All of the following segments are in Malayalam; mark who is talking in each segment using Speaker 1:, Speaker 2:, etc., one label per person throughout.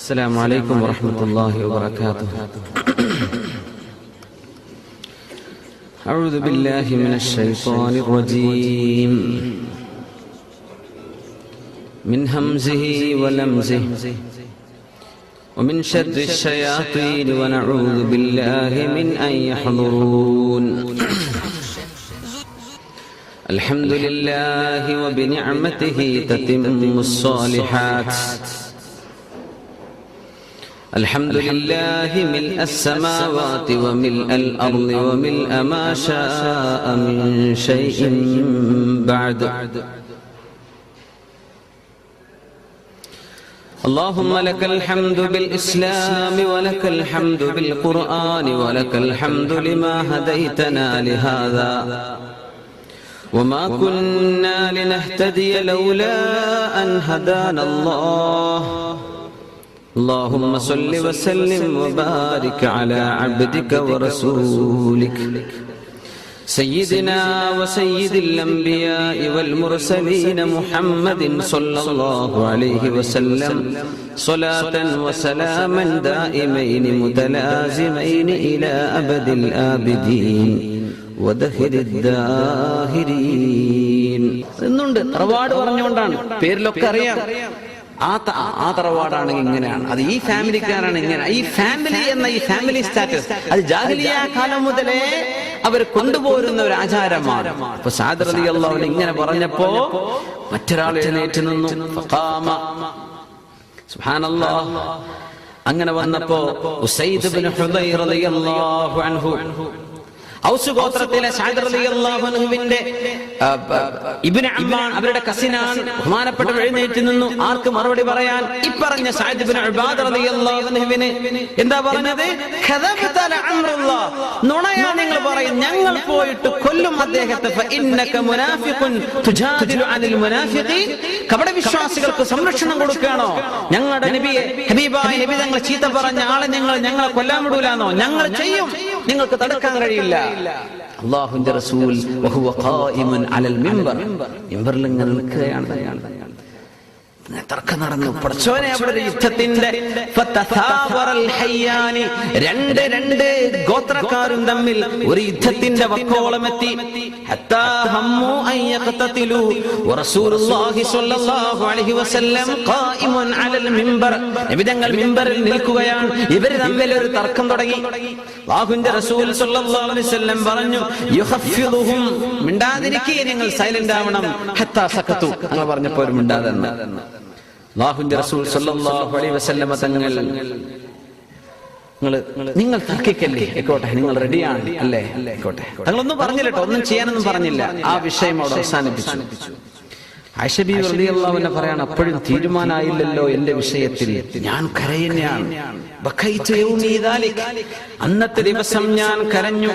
Speaker 1: السلام عليكم ورحمة الله وبركاته. أعوذ بالله من الشيطان الرجيم. من همزه ولمزه. ومن شر الشياطين ونعوذ بالله من أن يحضرون. الحمد لله وبنعمته تتم الصالحات. الحمد لله ملء السماوات وملء الأرض وملء ما شاء من شيء بعد. اللهم لك الحمد بالإسلام ولك الحمد بالقرآن ولك الحمد لما هديتنا لهذا. وما كنا لنهتدي لولا أن هدانا الله. اللهم صل وسلم وبارك على عبدك ورسولك سيدنا وسيد الأنبياء والمرسلين محمد صلى الله عليه وسلم صلاة وسلاما دائمين متلازمين إلى أبد الآبدين ودهر الداهرين എന്നുണ്ട് തറവാട് പറഞ്ഞുകൊണ്ടാണ് പേരിലൊക്കെ അറിയാം ആ ആ തറവാടാണെങ്കിൽ ഇങ്ങനെയാണ്. അത് ഈ ഫാമിലിക്കാരാണ് ഇങ്ങനെ. ഈ ഫാമിലി എന്ന ഈ ഫാമിലി സ്റ്റാറ്റസ് അത് ജാഹിലിയ കാലം മുതലേ അവർ കൊണ്ടുപോരുന്ന ഒരു ആചാരമാണ്. അപ്പൊ സാദർ അവൻ ഇങ്ങനെ പറഞ്ഞപ്പോ മറ്റൊരാൾ എഴുന്നേറ്റ് നിന്നു. അങ്ങനെ വന്നപ്പോ ഹുസൈദ് ഹുദൈർ റളിയല്ലാഹു അൻഹു ഔസ് ഗോത്രത്തിലെ അൻഹുവിന്റെ ഇബ്നു അമ്മാൻ അവരുടെ കസിനാണ് ബഹുമാനപ്പെട്ട എഴുന്നേറ്റ് നിന്നു ആർക്ക് മറുപടി പറയാൻ? ഇപ്പറഞ്ഞ എന്താ പറഞ്ഞത്? നുണയാ നിങ്ങൾ പറയും. ഞങ്ങൾ പോയിട്ട് കൊല്ലും അദ്ദേഹത്തെ. ഫഇന്നക മുനാഫിഖുൻ തുജാദിലു അനിൽ മുനാഫിഖീൻ കപട വിശ്വാസികൾക്ക് സംരക്ഷണം കൊടുക്കുകയാണോ? ഞങ്ങളുടെ നബിയെ ഹബീബായ നബി തങ്ങൾ ചീത്ത പറഞ്ഞ ആളെ ഞങ്ങൾ ഞങ്ങളെ കൊല്ലാൻ വിടൂലാന്നോ? ഞങ്ങൾ ചെയ്യും. നിങ്ങൾക്ക് തടുക്കാൻ കഴിയില്ല. അള്ളാഹുന്റെ റസൂൽ അലൽ മിമ്പർ മിമ്പറിൽ ഇങ്ങനെ നിൽക്കുകയാണ്. തർക്കം നടന്നു. പടച്ചോനെ അവിടെ ഒരു യുദ്ധത്തിന്റെ രണ്ട് രണ്ട് ഗോത്രക്കാരും തമ്മിൽ ഒരു യുദ്ധത്തിന്റെ വക്കോളം എത്തി ഹമ്മു അൻ യഖ്തതിലു വറസൂലുള്ളാഹി സ്വല്ലല്ലാഹു അലൈഹി വസല്ലം ഖായിമുൻ അലൽ മിമ്പർ നബി തങ്ങൾ മിമ്പറിൽ നിൽക്കുകയാണ്. ഇവർ തമ്മിൽ ഒരു തർക്കം തുടങ്ങി. അല്ലാഹുവിന്റെ റസൂൽ സ്വല്ലല്ലാഹു അലൈഹി വസല്ലം പറഞ്ഞു യുഖഫിദുഹും മിണ്ടാതിരിക്കേ നിങ്ങൾ സൈലന്റ് ആവണം. ഹത്താ സഖതു അങ്ങനെ പറഞ്ഞപ്പോൾ മിണ്ടാതെ. അള്ളാഹുവിന്റെ റസൂൽ സല്ലല്ലാഹു അലൈഹി വസല്ലമ തങ്ങൾ നിങ്ങൾ നിങ്ങൾ തർക്കിക്കല്ലേ? ആയിക്കോട്ടെ നിങ്ങൾ റെഡിയാണ് അല്ലേ? ആയിക്കോട്ടെ. തങ്ങളൊന്നും പറഞ്ഞില്ല കേട്ടോ. ഒന്നും ചെയ്യാനൊന്നും പറഞ്ഞില്ല. ആ വിഷയം അവിടെ അവസാനിപ്പിച്ചു. ആയിഷബി റളിയല്ലാഹുവിനെ പറയാണ് അപ്പോഴും തീരുമാനമായില്ലല്ലോ എന്റെ വിഷയത്തിൽ. ഞാൻ ദാലിക്. അന്നത്തെ ദിവസം ഞാൻ കരഞ്ഞു.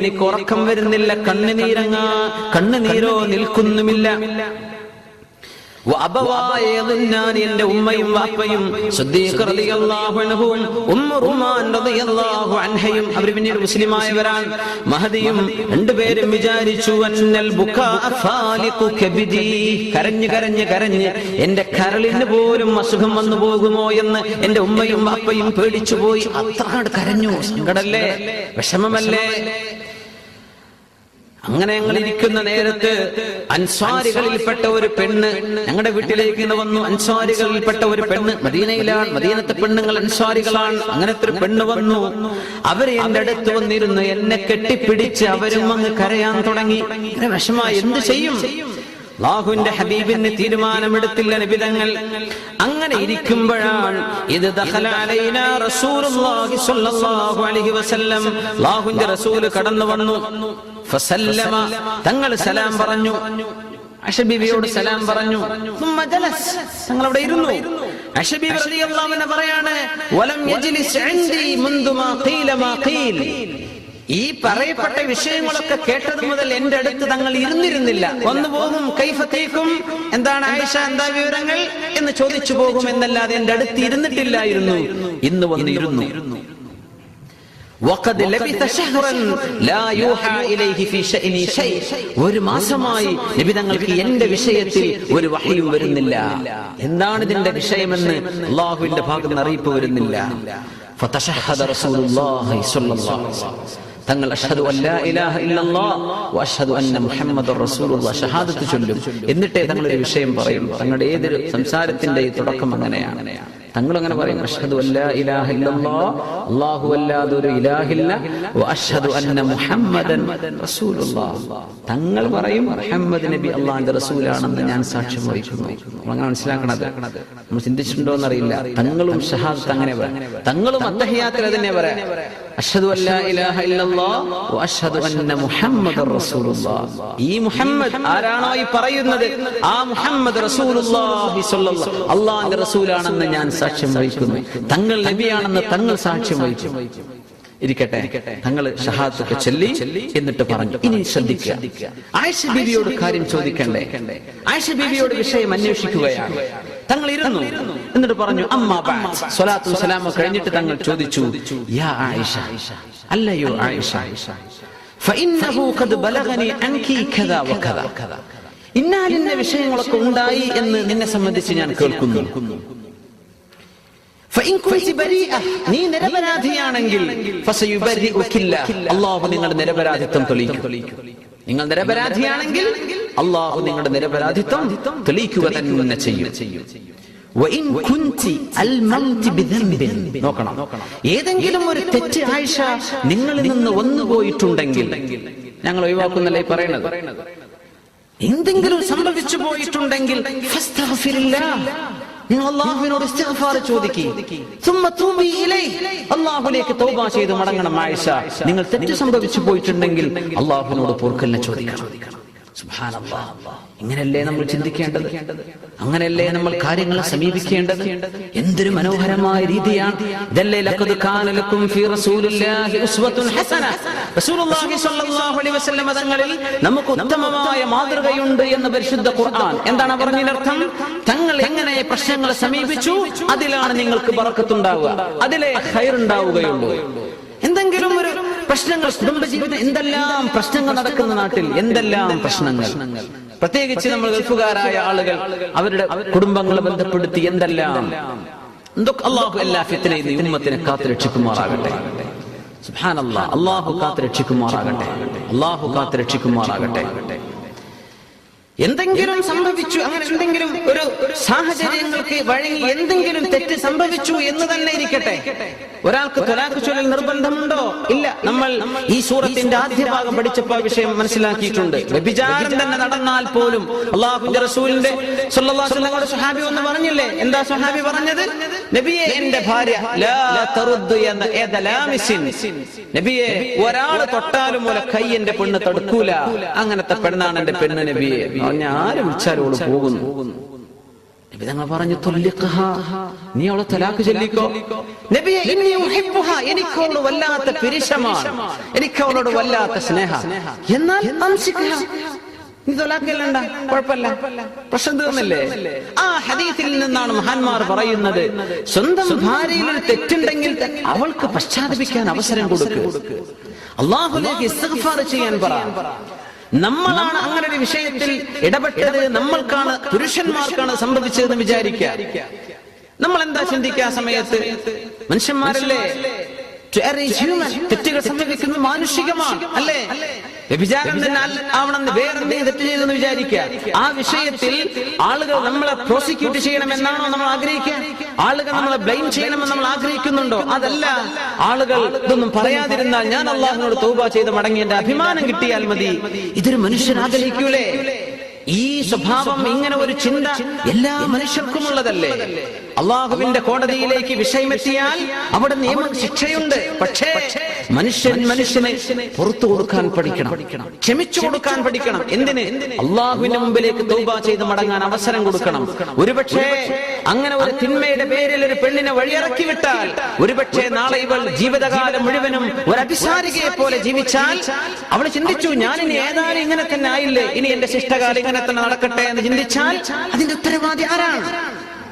Speaker 1: എനിക്ക് ഉറക്കം വരുന്നില്ല. കണ്ണുനീരങ്ങ കണ്ണുനീരോ നിൽക്കുന്നുമില്ല. ഉമ്മയും വാപ്പയും അവർ പിന്നീട് കരഞ്ഞ് എന്റെ കരളിന് പോലും അസുഖം വന്നു പോകുമോ എന്ന് എന്റെ ഉമ്മയും വാപ്പയും പേടിച്ചു പോയി അത്ര കരഞ്ഞു. സങ്കടല്ലേ വിഷമമല്ലേ? അങ്ങനെ ഞങ്ങൾ ഇരിക്കുന്ന നേരത്ത് അൻസ്വാരികളിൽപ്പെട്ട ഒരു പെണ്ണ് ഞങ്ങളുടെ വീട്ടിലേക്ക് വന്നു. അൻസ്വാരികളിൽപ്പെട്ട ഒരു പെണ്ണ് മദീനയിലാണ് മദീനത്തെ പെണ്ണുങ്ങൾ അൻസ്വാരികളാണ് അങ്ങനത്തെ ഒരു പെണ്ണ് വന്നു. അവർ എന്റെ അടുത്ത് വന്നിരുന്നു. എന്നെ കെട്ടിപ്പിടിച്ച് അവരും അങ്ങ് കരയാൻ തുടങ്ങി. വിഷമായി എന്ത് ചെയ്യും? അള്ളാഹുവിന്റെ ഹബീബിന് തീരുമാനമെടുത്തില്ല നിബിതങ്ങൾ. അങ്ങനെ ഇരിക്കുമ്പോഴാണ് ഇത് അള്ളാഹുവിന്റെ റസൂൽ കടന്നു വന്നു. തങ്ങൾ സലാം പറഞ്ഞു. അഷബീബിയോട് സലാം പറഞ്ഞു. തങ്ങൾ അവിടെ ഇരുന്നു. അഷബീബ് റളിയല്ലാഹു പറയാണ് വലം യജ്ലിസ് ഇൻദി മുൻദു ഖീല മാ ഖീൽ. ഈ പറയപ്പെട്ട വിഷയങ്ങളൊക്കെ കേട്ടത് മുതൽ എന്റെ അടുത്ത് തങ്ങൾ ഇരുന്നിരുന്നില്ല. വന്നു പോകും കൈഫത്തേക്കും എന്താണ് ആയിഷ എന്താ വിവരങ്ങൾ? എന്ന് ചോദിച്ചു പോകും എന്നല്ലാതെ എന്റെ അടുത്ത് ഇരുന്നിട്ടില്ലായിരുന്നു. ഇന്ന് വന്നിരുന്നു. വഖദ് لبث شهرا لا يوحى ഇലൈഹി في ശഅനി شيء. ഒരു മാസമായി നബി തങ്ങൾക്ക് എന്റെ വിഷയത്തിൽ ഒരു വഹയും വരുന്നില്ല. എന്താണ് ഇതിന്റെ വിഷയമെന്ന് അള്ളാഹുവിന്റെ ഭാഗത്ത് നിന്ന് അറിയിപ്പ് വരുന്നില്ല. തങ്ങൾ അഷ്ഹദു അല്ലാ ഇലാഹ ഇല്ലല്ലാഹ് വഅഷ്ഹദു അന്ന മുഹമ്മദുർ റസൂലുള്ളാഹ് ഷഹാദത്ത് ചൊല്ലും. എന്നിട്ടേ തങ്ങൾ ഒരു വിഷയം പറയും. തങ്ങളുടെ ഏതൊരു സംസാരത്തിന്റെ തുടക്കം അങ്ങനെയാണ്. തങ്ങൾ അങ്ങനെ പറയും അഷ്ഹദു ഇലാഹ ഇല്ലല്ലാഹ് അല്ലാഹു അല്ലാതെ ഒരു ഇലാഹില്ല വഅഷ്ഹദു മുഹമ്മദൻ തങ്ങൾ പറയും മുഹമ്മദ് നബി റസൂലാണെന്ന് ഞാൻ സാക്ഷ്യം വഹിക്കുന്നു. അങ്ങനെ മനസ്സിലാക്കണത്. നമ്മൾ ചിന്തിച്ചിട്ടുണ്ടോ എന്നറിയില്ല തങ്ങളും ഷഹാദത്ത് അങ്ങനെ പറയാം. തങ്ങളും അത്തഹിയാത്തിൽ പറയാം. അഷ്ഹദു അല്ലാ ഇലാഹ ഇല്ലല്ലാഹ് വ അഷ്ഹദു അന്ന മുഹമ്മദ റസൂലുള്ളാഹ് ഈ മുഹമ്മദ് ആരാണോ ഈ പറയുന്നത്? ആ മുഹമ്മദ് റസൂലുള്ളാഹി സ്വല്ലല്ലാഹു അല്ലാഹുവിന്റെ റസൂലാണെന്ന് ഞാൻ സാക്ഷ്യം വഹിക്കുന്നു. തങ്ങൾ നബിയാണെന്ന് തങ്ങൾ സാക്ഷ്യം വഹിക്കുന്നു. ഇരിക്കട്ടെ. തങ്ങൾ ഷഹാദത്തൊക്കെ ചൊല്ലി എന്നിട്ട് പറഞ്ഞു. ഇനി ശ്രദ്ധിക്കുക. ആയിഷ ബീവിയോട് കാര്യം ചോദിക്കണ്ടേ? ആയിഷ ബീവിയോട് വിഷയം അന്വേഷിക്കുകയാണ്. തങ്ങൾ ഇരുന്നു. എന്നിട്ട് പറഞ്ഞു അമ്മ സ്വലാത്തു സലാമ കഴിഞ്ഞിട്ട് തങ്ങൾ ചോദിച്ചു യാ ആയിഷ അല്ലയോ ആയിഷ? ഇന്നാലിന്ന വിഷയങ്ങളൊക്കെ ഉണ്ടായി എന്ന് നിന്നെ സംബന്ധിച്ച് ഞാൻ കേൾക്കുന്നു. നീ നിരപരാധിയാണെങ്കിൽ അള്ളാഹു നിങ്ങളുടെ നിരപരാധിത്വം തെളിയിക്കും. നിങ്ങൾ നിരപരാധിയാണെങ്കിൽ അള്ളാഹു നിങ്ങളുടെ നിരപരാധിത്വം തെളിയിക്കുക തന്നെ ചെയ്യും. നോക്കണം. ഏതെങ്കിലും ഒരു തെറ്റ് ആഴ്ച നിങ്ങളിൽ നിന്ന് വന്നു പോയിട്ടുണ്ടെങ്കിൽ ഞങ്ങൾ ഒഴിവാക്കുന്നല്ലേ പറയണത് എന്തെങ്കിലും സംഭവിച്ചു പോയിട്ടുണ്ടെങ്കിൽ നിങ്ങൾ ഇസ്തിഗ്ഫാർ മടങ്ങണം ആയിഷ. നിങ്ങൾ തെറ്റ് സംഭവിച്ചു പോയിട്ടുണ്ടെങ്കിൽ അള്ളാഹുവിനോട് പൊറുക്കലിനെ ചോദിക്കണം. ഇങ്ങനെയല്ലേ നമ്മൾ ചിന്തിക്കേണ്ടത്? അങ്ങനെയല്ലേ നമ്മൾ കാര്യങ്ങളെ സമീപിക്കേണ്ടത്? എന്തൊരു മനോഹരമായ രീതിയാണ്. ലഖദ് കാനലക്കും റസൂലില്ലാഹി ഹസന. റസൂലുള്ളാഹി സ്വല്ലല്ലാഹു അലൈഹി തങ്ങളിൽ നമുക്ക് ഉത്തമമായ മാതൃകയുണ്ട് എന്ന് പരിശുദ്ധ ഖുർആൻ. എന്താണ് പറഞ്ഞതിനർത്ഥം തങ്ങൾ എങ്ങനെ പ്രശ്നങ്ങളെ സമീപിച്ചു? അതിലാണ് നിങ്ങൾക്ക് ബറക്കത്തുണ്ടാവുക. അതിലെ ഖൈർ ഉണ്ടാവുകയുള്ളൂ എന്തെങ്കിലും ഒരു പ്രശ്നങ്ങൾ കുടുംബജീവിതം എന്തെല്ലാം പ്രശ്നങ്ങൾ നടക്കുന്ന നാട്ടിൽ? എന്തെല്ലാം പ്രശ്നങ്ങൾ? പ്രത്യേകിച്ച് നമ്മൾ ഗൾഫുകാരായ ആളുകൾ അവരുടെ കുടുംബങ്ങളെ ബന്ധപ്പെടുത്തി എന്തെല്ലാം? എന്തൊക്കെ അള്ളാഹു എല്ലാ ഫിത്തിനെയും ഉമ്മത്തിനെ കാത്തു രക്ഷിക്കുമാറാകട്ടെ? സുബ്ഹാനല്ലാഹ് അള്ളാഹു കാത്തു രക്ഷിക്കുമാറാകട്ടെ? അള്ളാഹു കാത്തു രക്ഷിക്കുമാറാകട്ടെ? എന്തെങ്കിലും സംഭവിച്ചു അങ്ങനെ എന്തെങ്കിലും ഒരു സാഹചര്യങ്ങൾക്ക് വഴങ്ങി എന്തെങ്കിലും തെറ്റ് സംഭവിച്ചു എന്ന് തന്നെ ഇരിക്കട്ടെ. ഒരാൾക്ക് തൊലാക്ക് ചൊല്ലൽ നിർബന്ധമുണ്ടോ? ഇല്ല. നമ്മൾ ഈ സൂറത്തിന്റെ ആദ്യ ഭാഗം പഠിച്ചപ്പോൾ വിഷയം മനസ്സിലാക്കിയിട്ടുണ്ട്. വ്യഭിചാരം തന്നെ നടന്നാൽ പോലും അള്ളാഹുന്റെ റസൂലിന്റെ സുഹാബി ഒന്ന് പറഞ്ഞില്ലേ? എന്താ സുഹാബി പറഞ്ഞത്? നബിയെ എന്റെ ഭാര്യ എന്ന നബിയെ ഒരാൾ തൊട്ടാലും പോലെ കൈ എന്റെ പെണ്ണ് തടുക്കൂല. അങ്ങനത്തെ പെണ്ണാണ് എന്റെ പെണ്ണ് നബിയെ. പറഞ്ഞ ആര് വിളിച്ചാലും ഓൾ പോകുന്നു. നബി തങ്ങൾ പറഞ്ഞു. നീ അവളെ തലാക്ക് ചൊല്ലിക്കോ? നബിയെ. എനിക്ക് അവളോട് വല്ലാത്ത പിരിശമാണ് എനിക്ക് അവളോട് വല്ലാത്ത സ്നേഹ. എന്നാൽ. നീ തൊലാക്കല്ലണ്ട പ്രശ്നം തീർന്നില്ലേ? ആ ഹദീസിൽ നിന്നാണ് മഹാന്മാർ പറയുന്നത് സ്വന്തം ഭാര്യയിൽ തെറ്റുണ്ടെങ്കിൽ അവൾക്ക് പശ്ചാത്തപിക്കാൻ അവസരം കൊടുക്കുക അള്ളാഹുലേക്ക് ഇസ്തിഗ്ഫാർ ചെയ്യാൻ പറ. നമ്മളാണ് അങ്ങനെ ഒരു വിഷയത്തിൽ ഇടപെട്ടത് നമ്മൾക്കാണ് പുരുഷന്മാർക്കാണ് സംഭവിച്ചതെന്ന് വിചാരിക്കുക നമ്മൾ എന്താ ചിന്തിക്കുക ആ സമയത്ത്? മനുഷ്യന്മാരല്ലേ. തെറ്റുകൾ സംഭവിക്കുന്നത് മാനുഷികമാണ് അല്ലേ? വ്യഭിചാരം തന്നെ ആവണമെന്ന് വേറെന്തെങ്കിലും തെറ്റ് ചെയ്തെന്ന് വിചാരിക്കുക. ആ വിഷയത്തിൽ ആളുകൾ നമ്മളെ പ്രോസിക്യൂട്ട് ചെയ്യണമെന്നാണോ നമ്മൾ ആഗ്രഹിക്കുക? ആളുകൾ നമ്മളെ ബ്ലെയിം ചെയ്യണമെന്ന് നമ്മൾ ആഗ്രഹിക്കുന്നുണ്ടോ? അതല്ല. ആളുകൾ ഇതൊന്നും പറയാതിരുന്നാൽ ഞാൻ അള്ളാഹിനോട് തൗബ ചെയ്ത് മടങ്ങി എന്റെ അഭിമാനം കിട്ടിയാൽ മതി. ഇതൊരു മനുഷ്യൻ ആഗ്രഹിക്കൂലേ? ഈ സ്വഭാവം ഇങ്ങനെ ഒരു ചിന്ത എല്ലാ മനുഷ്യർക്കും ഉള്ളതല്ലേ അള്ളാഹുവിന്റെ കോടതിയിലേക്ക് വിഷയമെത്തിയാൽ അവിടെ നിയമം ശിക്ഷയുണ്ട്. പക്ഷേ മനുഷ്യൻ മനുഷ്യനെ പുറത്തു കൊടുക്കാൻ പഠിക്കണം. ക്ഷമിച്ചു കൊടുക്കാൻ പഠിക്കണം. എന്തിന്? അള്ളാഹുവിന്റെ മുമ്പിലേക്ക് തൗബ ചെയ്ത് മടങ്ങാൻ അവസരം കൊടുക്കണം. ഒരുപക്ഷേ അങ്ങനെ ഒരു തിന്മയുടെ പേരിൽ ഒരു പെണ്ണിനെ വഴിയിറക്കി വിട്ടാൽ ഒരുപക്ഷെ നാളെ ഇവൾ ജീവിതകാലം മുഴുവനും ഒരു അഭിസാരികയെ പോലെ ജീവിച്ചാൽ അവൾ ചിന്തിച്ചു ഞാൻ ഇനി ഏതായാലും ഇങ്ങനെ തന്നെ ആയില്ലേ? ഇനി എന്റെ ശിഷ്ടകാലം ഇങ്ങനെ തന്നെ നടക്കട്ടെ എന്ന് ചിന്തിച്ചാൽ അതിന്റെ ഉത്തരവാദി ആരാണ്?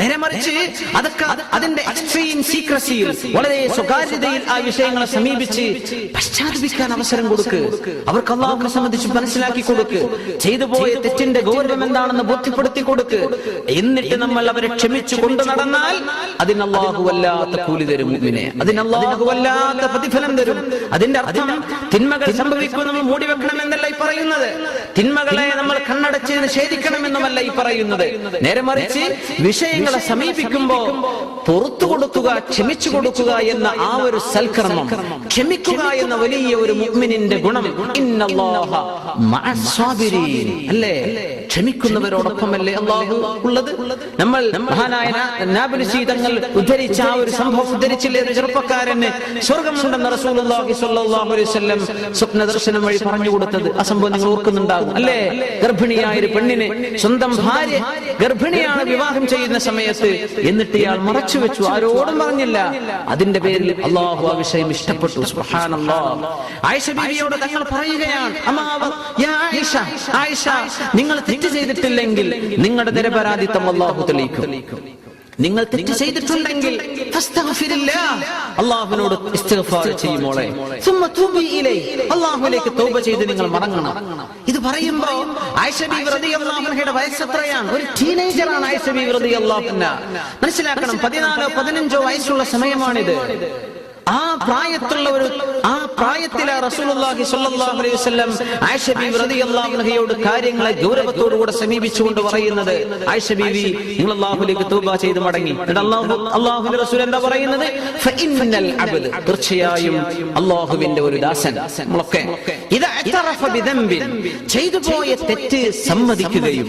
Speaker 1: നേരെ മറിച്ച് അതൊക്കെ അത് അതിന്റെ എക്സ്ട്രീം സീക്രസിയിൽ വളരെ സ്വകാര്യതയിൽ ആ വിഷയങ്ങളെ സമീപിച്ച് പശ്ചാത്തപിക്കാൻ അവസരം കൊടുക്ക്. അവർക്ക് അള്ളാഹുവിനെ സംബന്ധിച്ച് മനസ്സിലാക്കി കൊടുക്ക്. ചെയ്തു പോയ തെറ്റിന്റെ ഗൗരവം എന്താണെന്ന് ബോധ്യപ്പെടുത്തി കൊടുക്ക്. എന്നിട്ട് നമ്മൾ അവരെ ക്ഷമിച്ചു കൊണ്ടു നടന്നാൽ അതിന് അള്ളാഹു വല്ലാത്ത കൂലി തരും അതിന് അള്ളാഹു വല്ലാത്ത പ്രതിഫലം തരും. അതിന്റെ അർത്ഥം തിന്മകൾ സംഭവിക്കും നമ്മൾ മൂടി വെക്കണം എന്നല്ല ഈ പറയുന്നത്. തിന്മകളെ നമ്മൾ കണ്ണടച്ച് നിഷേധിക്കണമെന്നുമല്ല ഈ പറയുന്നത്. നേരെ മറിച്ച് വിഷയങ്ങളെ സമീപിക്കുമ്പോ പുറത്തു കൊടുക്കുക ക്ഷമിച്ചു കൊടുക്കുക എന്ന ആ ഒരു സൽക്കർമ്മം ക്ഷമിക്കുക എന്ന വലിയ ഒരു മുഗ്മിനിന്റെ ഗുണം. അല്ലേ ക്ഷമിക്കുന്നവരോടൊപ്പം അല്ലേ? അള്ളാഹു ഉള്ളത്? നമ്മൾ മഹാനായ ഉദ്ധരിച്ച ആ ഒരു സംഭവം ഉദ്ധരിച്ചില്ലേ ഒരു ചെറുപ്പക്കാരന്? സ്വർഗമുണ്ടെന്ന് റസൂലുള്ളാഹി സ്വപ്ന ദർശനം വഴി പറഞ്ഞു കൊടുത്തത്. ആ സംഭവം നിങ്ങൾ ഓർക്കുന്നുണ്ടാകും. അല്ലേ? ഗർഭിണിയായ ഒരു പെണ്ണിന് സ്വന്തം ഭാര്യ ഗർഭിണിയാണ് വിവാഹം ചെയ്യുന്ന സമയത്ത് എന്നിട്ട് ഇയാൾ മറച്ചു വെച്ചു. ആരോടും പറഞ്ഞില്ല. അതിന്റെ പേരിൽ അള്ളാഹു ആ വിഷയം ഇഷ്ടപ്പെട്ടു. ആയിഷ ബീവിയോട് തങ്ങൾ പറയുകയാണ്. ആയിഷ നിങ്ങൾ തെറ്റ് ചെയ്തിട്ടില്ലെങ്കിൽ നിങ്ങളുടെ നിരപരാധിത്വം അള്ളാഹു തെളിയിക്കും. നിങ്ങൾ തെറ്റ് ചെയ്തിട്ടുണ്ടെങ്കിൽ. അള്ളാഹുവിനോട് ചെയ്യുമോളെ അള്ളാഹുലേക്ക് തൂബി ചെയ്ത് നിങ്ങൾ മടങ്ങണം. ഇത് പറയുമ്പോ ആയിഷ ബീവി റളിയല്ലാഹു അൻഹയുടെ വയസ്സ് എത്രയാണ് ഒരു ടീനേജറാണ് ആയിഷ ബീവി റളിയല്ലാഹു അൻഹ. മനസ്സിലാക്കണം. പതിനാലോ പതിനഞ്ചോ വയസ്സുള്ള സമയമാണിത്. ആ പ്രായത്തുള്ള ഒരു ആ പ്രായത്തിലെ റസൂലുള്ളാഹി സ്വല്ലല്ലാഹു അലൈഹി വസല്ലം ആയിഷ ബീവി റളിയല്ലാഹു അൻഹയോട് കാര്യങ്ങളെ ഗൗരവത്തോടുകൂടെ സമീപിച്ചുകൊണ്ട് പറയുന്നത് ആയിഷ ബീവി നിങ്ങൾ അല്ലാഹുവിലേക്ക് തൗബ ചെയ്തു മടങ്ങി. എന്നിട്ട് അല്ലാഹു അല്ലാഹുവിൻ റസൂൽ എന്താ പറയുന്നത്? ഫഇന്നൽ അബ്ദ്. തീർച്ചയായും അല്ലാഹുവിന്റെ ഒരു ദാസൻ. നമ്മളൊക്കെ ബിദംബി ചെയ്തു പോയ തെറ്റ് സമ്മതിക്കുകയും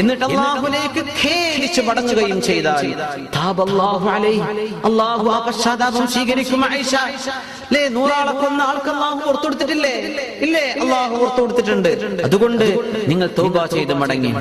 Speaker 1: എന്നിട്ട് അള്ളാഹുലേക്ക് ഖേദിച്ച് മടങ്ങുകയും ചെയ്താൽ. അള്ളാഹു ആ പശ്ചാത്താപം സ്വീകരിക്കും അല്ലേ നൂറാളെ കൊന്ന ആൾക്ക് അള്ളാഹു പുറത്തു കൊടുത്തിട്ടില്ലേ ഇല്ലേ അള്ളാഹു പുറത്തു കൊടുത്തിട്ടുണ്ട് അതുകൊണ്ട് നിങ്ങൾ തൗബ ചെയ്ത് മടങ്ങി.